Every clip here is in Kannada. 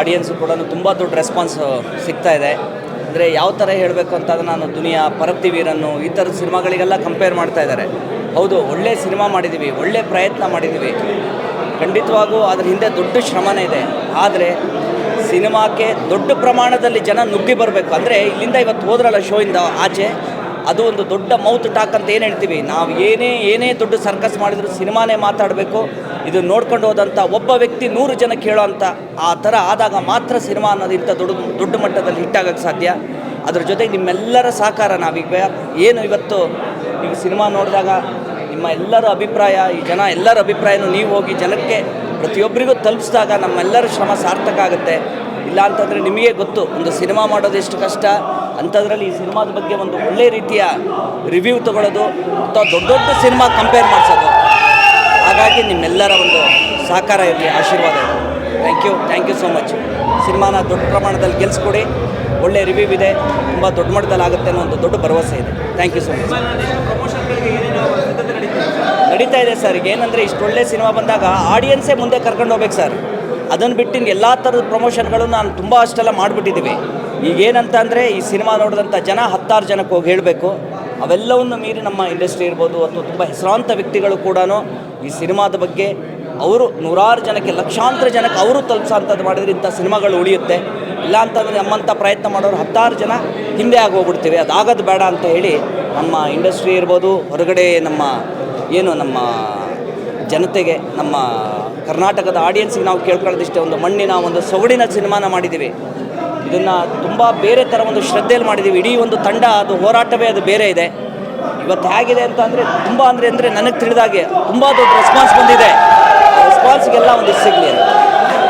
ಆಡಿಯನ್ಸು ಕೂಡ ತುಂಬ ದೊಡ್ಡ ರೆಸ್ಪಾನ್ಸ್ ಸಿಗ್ತಾ ಇದೆ. ಅಂದರೆ ಯಾವ ಥರ ಹೇಳಬೇಕು ಅಂತ ನಾನು ದುನಿಯಾ ಪರಪ್ತಿ ವೀರನ್ನು ಈ ಥರದ ಸಿನಿಮಾಗಳಿಗೆಲ್ಲ ಕಂಪೇರ್ ಮಾಡ್ತಾ ಇದ್ದಾರೆ. ಹೌದು, ಒಳ್ಳೆ ಸಿನಿಮಾ ಮಾಡಿದ್ದೀವಿ ಒಳ್ಳೆ ಪ್ರಯತ್ನ ಮಾಡಿದ್ದೀವಿ ಖಂಡಿತವಾಗೂ ಅದ್ರ ಹಿಂದೆ ದೊಡ್ಡ ಶ್ರಮನೇ ಇದೆ. ಆದರೆ ಸಿನಿಮಾಕ್ಕೆ ದೊಡ್ಡ ಪ್ರಮಾಣದಲ್ಲಿ ಜನ ನುಗ್ಗಿ ಬರಬೇಕು. ಅಂದರೆ ಇಲ್ಲಿಂದ ಇವತ್ತು ಹೋದ್ರಲ್ಲ ಶೋಯಿಂದ ಆಚೆ, ಅದು ಒಂದು ದೊಡ್ಡ ಮೌತ್ ಟಾಕ್ ಅಂತ ಏನು ಹೇಳ್ತೀವಿ? ನಾವು ಏನೇ ಏನೇ ದೊಡ್ಡ ಸರ್ಕಸ್ ಮಾಡಿದ್ರು ಸಿನಿಮಾನೇ ಮಾತಾಡಬೇಕು. ಇದು ನೋಡ್ಕೊಂಡು ಹೋದಂಥ ಒಬ್ಬ ವ್ಯಕ್ತಿ ನೂರು ಜನಕ್ಕೆ ಅಂತ ಆ ಥರ ಆದಾಗ ಮಾತ್ರ ಸಿನಿಮಾ ಅನ್ನೋದು ಇಂಥ ದೊಡ್ಡ ದೊಡ್ಡ ಮಟ್ಟದಲ್ಲಿ ಹಿಟ್ಟಾಗಕ್ಕೆ ಸಾಧ್ಯ. ಅದ್ರ ಜೊತೆಗೆ ನಿಮ್ಮೆಲ್ಲರ ಸಹಕಾರ ನಾವೀಗ ಏನು ಇವತ್ತು ನೀವು ಸಿನಿಮಾ ನೋಡಿದಾಗ ನಿಮ್ಮ ಎಲ್ಲರ ಅಭಿಪ್ರಾಯ, ಈ ಜನ ಎಲ್ಲರ ಅಭಿಪ್ರಾಯನೂ ನೀವು ಹೋಗಿ ಜನಕ್ಕೆ ಪ್ರತಿಯೊಬ್ಬರಿಗೂ ತಲುಪಿಸಿದಾಗ ನಮ್ಮೆಲ್ಲರ ಶ್ರಮ ಸಾರ್ಥಕ ಆಗುತ್ತೆ. ಇಲ್ಲ ಅಂತಂದರೆ ನಿಮಗೆ ಗೊತ್ತು, ಒಂದು ಸಿನಿಮಾ ಮಾಡೋದು ಎಷ್ಟು ಕಷ್ಟ. ಅಂಥದ್ರಲ್ಲಿ ಈ ಸಿನಿಮಾದ ಬಗ್ಗೆ ಒಂದು ಒಳ್ಳೆ ರೀತಿಯ ರಿವ್ಯೂ ತಗೊಳ್ಳೋದು, ಅಥವಾ ದೊಡ್ಡ ದೊಡ್ಡ ಸಿನಿಮಾ ಕಂಪೇರ್ ಮಾಡಿಸೋದು. ಹಾಗಾಗಿ ನಿಮ್ಮೆಲ್ಲರ ಒಂದು ಸಹಕಾರ ಇರಲಿ, ಆಶೀರ್ವಾದ ಇರಲಿ. Thank you thank you so much ಸಿನಿಮಾನ ದೊಡ್ಡ ಪ್ರಮಾಣದಲ್ಲಿ ಗೆಲ್ಲಿಸ್ಕೊಡಿ ಒಳ್ಳೆ ರಿವ್ಯೂ ಇದೆ. ತುಂಬ ದೊಡ್ಡ ಮಟ್ಟದಲ್ಲಿ ಆಗುತ್ತೆ ಅನ್ನೋ ಒಂದು ದೊಡ್ಡ ಭರವಸೆ ಇದೆ. ಥ್ಯಾಂಕ್ ಯು ಸೊ ಮಚ್ ನಡೀತಾ ಇದೆ ಸರ್ ಈಗ ಏನಂದರೆ ಇಷ್ಟೊಳ್ಳೆ ಸಿನಿಮಾ ಬಂದಾಗ ಆಡಿಯನ್ಸೇ ಮುಂದೆ ಕರ್ಕೊಂಡು ಹೋಗ್ಬೇಕು ಸರ್ ಅದನ್ನು ಬಿಟ್ಟು ಹಿಂಗೆ ಎಲ್ಲ ಥರದ ಪ್ರಮೋಷನ್ಗಳು ನಾನು ತುಂಬ ಅಷ್ಟೆಲ್ಲ ಮಾಡಿಬಿಟ್ಟಿದ್ದೀವಿ ಈಗ ಏನಂತ ಅಂದರೆ ಈ ಸಿನಿಮಾ ನೋಡಿದಂಥ ಜನ ಹತ್ತಾರು ಜನಕ್ಕೆ ಹೋಗಿ ಹೇಳಬೇಕು. ಅವೆಲ್ಲವನ್ನು ಮೀರಿ ನಮ್ಮ ಇಂಡಸ್ಟ್ರಿ ಇರ್ಬೋದು ಅಥವಾ ತುಂಬ ಹೆಸರಾಂತ ವ್ಯಕ್ತಿಗಳು ಕೂಡ ಈ ಸಿನಿಮಾದ ಬಗ್ಗೆ ಅವರು ನೂರಾರು ಜನಕ್ಕೆ, ಲಕ್ಷಾಂತರ ಜನಕ್ಕೆ ಅವರು ತಲುಪಿಸೋಂಥದ್ದು ಮಾಡಿದರೆ ಇಂಥ ಸಿನಿಮಾಗಳು ಉಳಿಯುತ್ತೆ. ಇಲ್ಲ ಅಂತಂದರೆ ನಮ್ಮಂಥ ಪ್ರಯತ್ನ ಮಾಡೋರು ಹತ್ತಾರು ಜನ ಹಿಂದೆ ಆಗೋಗ್ಬಿಡ್ತೀವಿ ಅದಾಗೋದು ಬೇಡ ಅಂತ ಹೇಳಿ ನಮ್ಮ ಇಂಡಸ್ಟ್ರಿ ಇರ್ಬೋದು, ಹೊರಗಡೆ ನಮ್ಮ ಏನು ನಮ್ಮ ಜನತೆಗೆ, ನಮ್ಮ ಕರ್ನಾಟಕದ ಆಡಿಯನ್ಸಿಗೆ ನಾವು ಕೇಳ್ಕೊಳ್ಳೋದಿಷ್ಟೇ ಒಂದು ಮಣ್ಣಿನ ಒಂದು ಸೊಗಡಿನ ಸಿನಿಮಾನ ಮಾಡಿದ್ದೀವಿ. ಇದನ್ನು ತುಂಬ ಬೇರೆ ಥರ ಒಂದು ಶ್ರದ್ಧೆಯಲ್ಲಿ ಮಾಡಿದ್ದೀವಿ. ಇಡೀ ಒಂದು ತಂಡ, ಅದು ಹೋರಾಟವೇ ಅದು ಬೇರೆ ಇದೆ. ಇವತ್ತು ಹೇಗಿದೆ ಅಂತ ಅಂದರೆ ತುಂಬ ಅಂದರೆ ಅಂದರೆ ನನಗೆ ತಿಳಿದಾಗೆ ತುಂಬ ದೊಡ್ಡ ರೆಸ್ಪಾನ್ಸ್ ಬಂದಿದೆ. ರೆಸ್ಪಾನ್ಸ್ಗೆಲ್ಲ ಒಂದು ಸಿಗಲಿ ಅಂತ.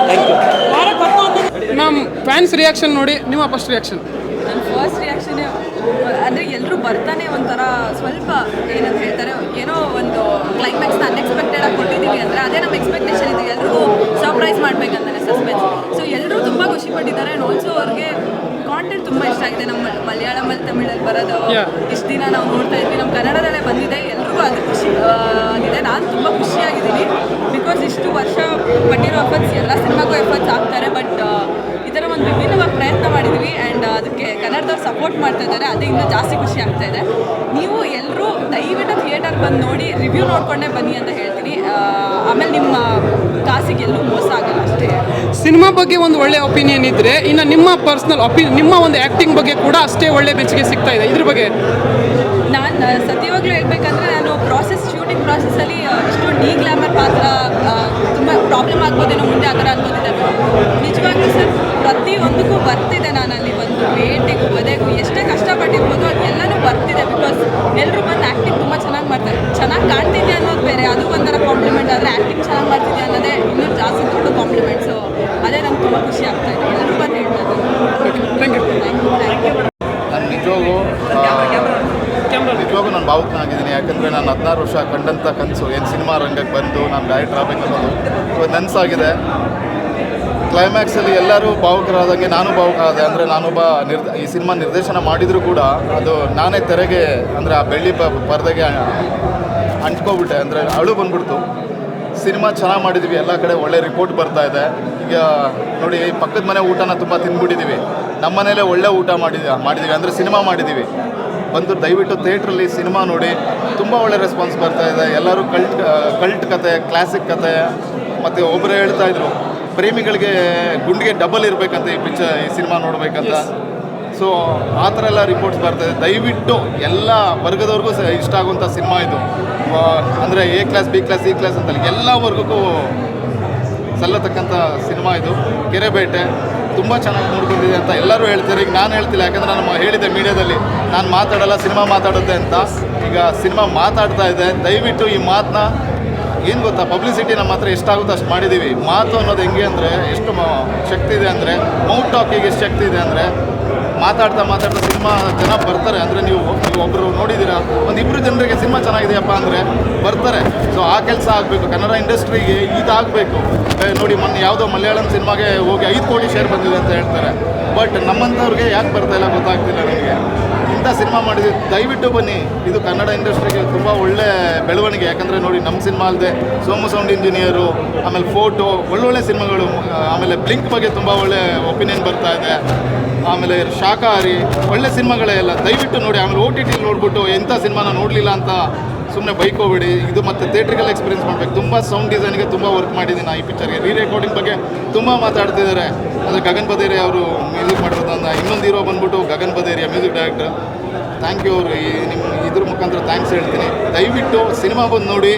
ಥ್ಯಾಂಕ್ ಯು ನಮ್ಮ ಫ್ಯಾನ್ಸ್ ರಿಯಾಕ್ಷನ್ ನೋಡಿ ನಿಮ್ಮ ಫಸ್ಟ್ ರಿಯಾಕ್ಷನ್ ನನ್ನ ಫಸ್ಟ್ ರಿಯಾಕ್ಷನ್ ಅಂದರೆ ಎಲ್ಲರೂ ಬರ್ತಾನೆ ಒಂಥರ ಸ್ವಲ್ಪ ಏನಂತ ಹೇಳ್ತಾರೆ ಏನೋ ಒಂದು ಕ್ಲೈಮ್ಯಾಕ್ಸ್ ಅನ್ಎಕ್ಸ್ಪೆಕ್ಟೆಡ್ ಆಗಿ ಕೊಟ್ಟಿದ್ದೀವಿ ಅಂದರೆ ಅದೇ ಆಗಿದೆ ನಮ್ಮ ಮಲಯಾಳಮಲ್ಲಿ ತಮಿಳಲ್ಲಿ ಬರೋದು. ಇಷ್ಟು ದಿನ ನಾವು ನೋಡ್ತಾ ಇದ್ವಿ. ನಮ್ಮ ಕನ್ನಡದಲ್ಲೇ ಬಂದಿದೆ. ಎಲ್ರಿಗೂ ಅದು ಖುಷಿ ಆಗಿದೆ. ನಾನು ತುಂಬ ಖುಷಿಯಾಗಿದ್ದೀನಿ. ಬಿಕಾಸ್ ಇಷ್ಟು ವರ್ಷ ಪಟ್ಟಿರೋ ಎಫರ್ಟ್ಸ್ ಎಲ್ಲ ಸಿನಿಮಾಗೂ ಎಫರ್ಟ್ಸ್ ಆಗ್ತಾರೆ. ಬಟ್ ಈ ಥರ ಒಂದು ವಿಭಿನ್ನವಾಗಿ ಪ್ರಯತ್ನ ಮಾಡಿದ್ವಿ. ಆ್ಯಂಡ್ ಅದಕ್ಕೆ ಕನ್ನಡದವ್ರು ಸಪೋರ್ಟ್ ಮಾಡ್ತಾ ಇದ್ದಾರೆ. ಅದೇ ಇನ್ನೂ ಜಾಸ್ತಿ ಖುಷಿ ಆಗ್ತಾ ಇದೆ. ನೀವು ಎಲ್ಲರೂ ದಯವಿಟ್ಟು ಥಿಯೇಟರ್ ಬಂದು ನೋಡಿ ರಿವ್ಯೂ ನೋಡಿಕೊಂಡೇ ಬನ್ನಿ ಅಂತ ಹೇಳ್ತೀನಿ. ಆಮೇಲೆ ನಿಮ್ಮ ಕಾಸಿಗೆ ಎಲ್ಲೂ ಮೋಸ ಸಿನಿಮಾ ಬಗ್ಗೆ ಒಂದು ಒಳ್ಳೆ ಒಪಿನಿಯನ್ ಇದ್ದರೆ ಇನ್ನು ನಿಮ್ಮ ಪರ್ಸ್ನಲ್ ಒಪಿ ನಿಮ್ಮ ಒಂದು ಆ್ಯಕ್ಟಿಂಗ್ ಬಗ್ಗೆ ಕೂಡ ಅಷ್ಟೇ ಒಳ್ಳೆ ಮೆಚ್ಚುಗೆ ಸಿಗ್ತಾ ಇದೆ. ಇದ್ರ ಬಗ್ಗೆ? ನಾನು ಸತ್ಯವಾಗ್ಲೂ ಹೇಳ್ಬೇಕಂದ್ರೆ ನಾನು ಪ್ರಾಸೆಸ್ ಶೂಟಿಂಗ್ ಪ್ರಾಸೆಸ್ಸಲ್ಲಿ ಇಷ್ಟು ಡಿ ಗ್ಲಾಮರ್ ಪಾತ್ರ ತುಂಬ ಪ್ರಾಬ್ಲಮ್ ಆಗ್ಬೋದೇನೋ, ಮುಂದೆ ಆ ಥರ ಅನ್ಕೋತಿದ್ದೆ ನಿಜವಾಗ್ಲೂ ಸರ್, ಪ್ರತಿಯೊಂದಕ್ಕೂ ಬರ್ತಿದೆ ನಾನು ಅಲ್ಲಿ ಒಂದು ವೇಟಿಗೂ ಒದೆಗೂ ಎಷ್ಟೇ ಕಷ್ಟಪಟ್ಟಿರ್ಬೋದು ಅದೆಲ್ಲನೂ ಬರ್ತಿದೆ ಬಿಕಾಸ್ ಎಲ್ಲರೂ ಬಂದು ಆ್ಯಕ್ಟಿಂಗ್ ತುಂಬ ಚೆನ್ನಾಗಿ ಮಾಡ್ತಾರೆ ಚೆನ್ನಾಗಿ ಕಾಣ್ತಿದ್ಯಾ ಅನ್ನೋದು ಬೇರೆ ಅದು ಒಂಥರ ಕಾಂಪ್ಲಿಮೆಂಟ್ ಆದರೆ ಆ್ಯಕ್ಟಿಂಗ್ ಚೆನ್ನಾಗಿ ಮಾಡ್ತಿದ್ಯಾ ಅನ್ನೋದೇ ಇನ್ನೂ ಜಾಸ್ತಿ ದೊಡ್ಡ ಕಾಂಪ್ಲಿಮೆಂಟ್ ಸೊ ಅದೇ ನಂಗೆ ತುಂಬ ಖುಷಿ ಆಗ್ತಾ ಇದೆ. ಎಲ್ಲರೂ ಬಂದು ಹೇಳ್ತಾರೆ ನಾನು ನಿಜವಾಗೂ ನಿಜವಾಗೂ ನಾನು ಭಾವುಕನಾಗಿದ್ದೀನಿ. ಯಾಕಂದರೆ ನಾನು ಹದಿನಾರು ವರ್ಷ ಕಂಡಂಥ ಕನಸು ಏನು ಸಿನಿಮಾ ರಂಗಕ್ಕೆ ಬಂದು ನಾನು ಡೈರೆಕ್ಟರ್ ಆಗಬೇಕನ್ನೋದು ಇವತ್ತು ನನಸಾಗಿದೆ. ಕ್ಲೈಮ್ಯಾಕ್ಸಲ್ಲಿ ಎಲ್ಲರೂ ಭಾವುಕರಾದಂಗೆ ನಾನು ಭಾವುಕ ಆದೆ ಅಂದರೆ ನಾನೊಬ್ಬ ನಿರ್ದ ಈ ಸಿನಿಮಾ ನಿರ್ದೇಶನ ಮಾಡಿದರೂ ಕೂಡ ಅದು ನಾನೇ ತೆರೆಗೆ ಅಂದರೆ ಆ ಬೆಳ್ಳಿ ಪ ಪರದೆಗೆ ಅಂಟ್ಕೊಬಿಟ್ಟೆ. ಅಂದರೆ ಅಳು ಬಂದ್ಬಿಡ್ತು. ಸಿನಿಮಾ ಚೆನ್ನಾಗಿ ಮಾಡಿದ್ವಿ, ಎಲ್ಲ ಕಡೆ ಒಳ್ಳೆ ರಿಪೋರ್ಟ್ ಬರ್ತಾ ಇದೆ. ಈಗ ನೋಡಿ ಪಕ್ಕದ ಮನೆ ಊಟನ ತುಂಬ ತಿಂದ್ಬಿಟ್ಟಿದ್ದೀವಿ ನಮ್ಮ ಮನೇಲೇ ಒಳ್ಳೆ ಊಟ ಮಾಡಿದ ಮಾಡಿದ್ದೀವಿ ಅಂದರೆ ಸಿನಿಮಾ ಮಾಡಿದ್ದೀವಿ ಬಂದು ದಯವಿಟ್ಟು ಥಿಯೇಟ್ರಲ್ಲಿ ಸಿನಿಮಾ ನೋಡಿ, ತುಂಬ ಒಳ್ಳೆ ರೆಸ್ಪಾನ್ಸ್ ಬರ್ತಾ ಇದೆ. ಎಲ್ಲರೂ ಕಲ್ಟ್ ಕಲ್ಟ್ ಕತೆ ಕ್ಲಾಸಿಕ್ ಕತೆ, ಮತ್ತು ಒಬ್ಬರು ಹೇಳ್ತಾ ಇದ್ರು, ಪ್ರೇಮಿಗಳಿಗೆ ಗುಂಡಿಗೆ ಡಬಲ್ ಇರಬೇಕಂತ ಈ ಪಿಕ್ಚರ್ ಈ ಸಿನಿಮಾ ನೋಡಬೇಕಂತ. ಸೊ ಆ ಥರ ಎಲ್ಲ ರಿಪೋರ್ಟ್ಸ್ ಬರ್ತದೆ ದಯವಿಟ್ಟು ಎಲ್ಲ ವರ್ಗದವ್ರಿಗೂ ಇಷ್ಟ ಆಗುವಂಥ ಸಿನಿಮಾ ಇದು. ಅಂದರೆ A class B class C class ಅಂತಲ್ಲ, ಎಲ್ಲ ವರ್ಗಕ್ಕೂ ಸಲ್ಲತಕ್ಕಂಥ ಸಿನಿಮಾ ಇದು. ಕೆರೆಬೇಟೆ, ತುಂಬ ಚೆನ್ನಾಗಿ ನೋಡ್ಕೊಂಡಿದೆ ಅಂತ ಎಲ್ಲರೂ ಹೇಳ್ತಾರೆ. ಈಗ ನಾನು ಹೇಳ್ತಿಲ್ಲ, ಯಾಕಂದರೆ ನಾನು ಹೇಳಿದ್ದೆ ಮೀಡಿಯಾದಲ್ಲಿ, ನಾನು ಮಾತಾಡಲ್ಲ, ಸಿನಿಮಾ ಮಾತಾಡುತ್ತೆ ಅಂತ. ಈಗ ಸಿನಿಮಾ ಮಾತಾಡ್ತಾ ಇದೆ. ದಯವಿಟ್ಟು ಈ ಮಾತನ್ನ ಏನು ಗೊತ್ತಾ ಪಬ್ಲಿಸಿಟಿ ನಮ್ಮ ಹತ್ರ ಎಷ್ಟಾಗುತ್ತೋ ಅಷ್ಟು ಮಾಡಿದ್ದೀವಿ ಮಾತು ಅನ್ನೋದು ಹೆಂಗೆ ಅಂದರೆ, ಎಷ್ಟು ಶಕ್ತಿ ಇದೆ ಅಂದರೆ ಮೌತ್ ಟಾಕಿಗೆ ಎಷ್ಟು ಶಕ್ತಿ ಇದೆ ಅಂದರೆ ಮಾತಾಡ್ತಾ ಮಾತಾಡ್ತಾ ಸಿನಿಮಾ ಜನ ಬರ್ತಾರೆ. ಅಂದರೆ ನೀವು ನೀವು ಒಬ್ಬರು ನೋಡಿದ್ದೀರಾ? ಒಂದು ಇಬ್ಬರು ಜನರಿಗೆ ಸಿನಿಮಾ ಚೆನ್ನಾಗಿದೆಯಪ್ಪ ಅಂದರೆ ಬರ್ತಾರೆ. ಸೊ ಆ ಕೆಲಸ ಆಗಬೇಕು. ಕನ್ನಡ ಇಂಡಸ್ಟ್ರಿಗೆ ಇದಾಗಬೇಕು. ನೋಡಿ, ಮೊನ್ನೆ ಯಾವುದೋ ಮಲಯಾಳಂ ಸಿನಿಮಾಗೆ ಹೋಗಿ ಐದು ಕೋಟಿ ಶೇರ್ ಬಂದಿದೆ ಅಂತ ಹೇಳ್ತಾರೆ. ಬಟ್ ನಮ್ಮಂಥವ್ರಿಗೆ ಯಾಕೆ ಬರ್ತಾ ಇಲ್ಲ ಗೊತ್ತಾಗ್ತಿಲ್ಲ ನನಗೆ ಇಂಥ ಸಿನಿಮಾ ಮಾಡಿದ್ವಿ. ದಯವಿಟ್ಟು ಬನ್ನಿ. ಇದು ಕನ್ನಡ ಇಂಡಸ್ಟ್ರಿಗೆ ತುಂಬ ಒಳ್ಳೆ ಬೆಳವಣಿಗೆ. ಯಾಕಂದರೆ ನೋಡಿ ನಮ್ಮ ಸಿನಿಮಾ ಅಲ್ಲದೆ ಸೋಮು ಸೌಂಡ್ ಇಂಜಿನಿಯರು, ಆಮೇಲೆ ಫೋಟೋ, ಒಳ್ಳೊಳ್ಳೆ ಸಿನಿಮಾಗಳು, ಆಮೇಲೆ ಬ್ಲಿಂಕ್ ಬಗ್ಗೆ ತುಂಬ ಒಳ್ಳೆ ಒಪಿನಿಯನ್ ಬರ್ತಾ ಇದೆ. ಆಮೇಲೆ ಶಾಖಾಹಾರಿ ಒಳ್ಳೆ ಸಿನಿಮಾಗಳೇ ಎಲ್ಲ ದಯವಿಟ್ಟು ನೋಡಿ, ಆಮೇಲೆ ಓ ಟಿ ಟಿ ನೋಡ್ಬಿಟ್ಟು ಎಂಥ ಸಿನಿಮಾನ ನೋಡಲಿಲ್ಲ ಅಂತ ಸುಮ್ಮನೆ ಬೈಕ್ ಹೋಗ್ಬೇಡಿ ಇದು ಮತ್ತೆ ಥಿಯೇಟ್ರಿಕಲ್ ಎಕ್ಸ್ಪೀರಿಯನ್ಸ್ ಮಾಡಬೇಕು. ತುಂಬ ಸೌಂಡ್ ಡಿಸೈನ್ಗೆ ತುಂಬ ವರ್ಕ್ ಮಾಡಿದ್ದೀನಿ ಈ ಪಿಕ್ಚರ್ಗೆ ರೀ ರೆಕಾರ್ಡಿಂಗ್ ಬಗ್ಗೆ ತುಂಬ ಮಾತಾಡ್ತಿದ್ದಾರೆ. ಅಂದರೆ ಗಗನ್ ಬದೇರಿ ಅವರು ಮ್ಯೂಸಿಕ್ ಮಾಡಿರೋದನ್ನ ಇನ್ನೊಂದು ಹೀರೋ ಬಂದ್ಬಿಟ್ಟು Gagan Baderia music director thank you ನಿಮ್ಮ ಇದ್ರ ಮುಖಾಂತರ ಥ್ಯಾಂಕ್ಸ್ ಹೇಳ್ತೀನಿ. ದಯವಿಟ್ಟು ಸಿನಿಮಾ ಬಂದು ನೋಡಿ.